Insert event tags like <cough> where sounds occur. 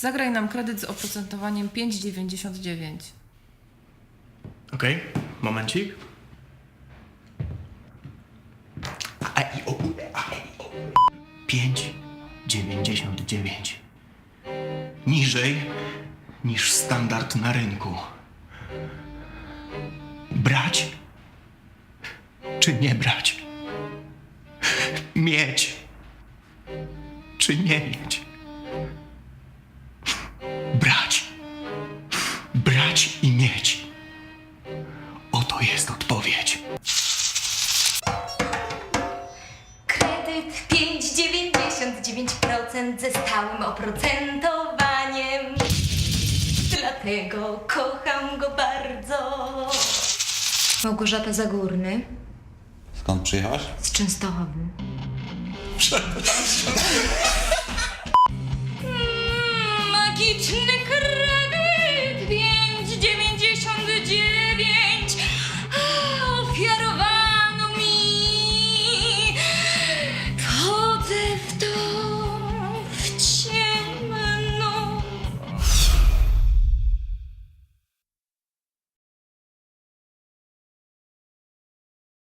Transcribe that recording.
Zagraj nam kredyt z oprocentowaniem 5,99. Okej, momencik. A, i, o, u, a, i, o. 5,99. Niżej niż standard na rynku. Brać czy nie brać? Mieć czy nie mieć? Oto jest odpowiedź. Kredyt 5,99% ze stałym oprocentowaniem. Dlatego kocham go bardzo. Małgorzata Zagórny Skąd przyjechałaś? z Częstochowy. <laughs>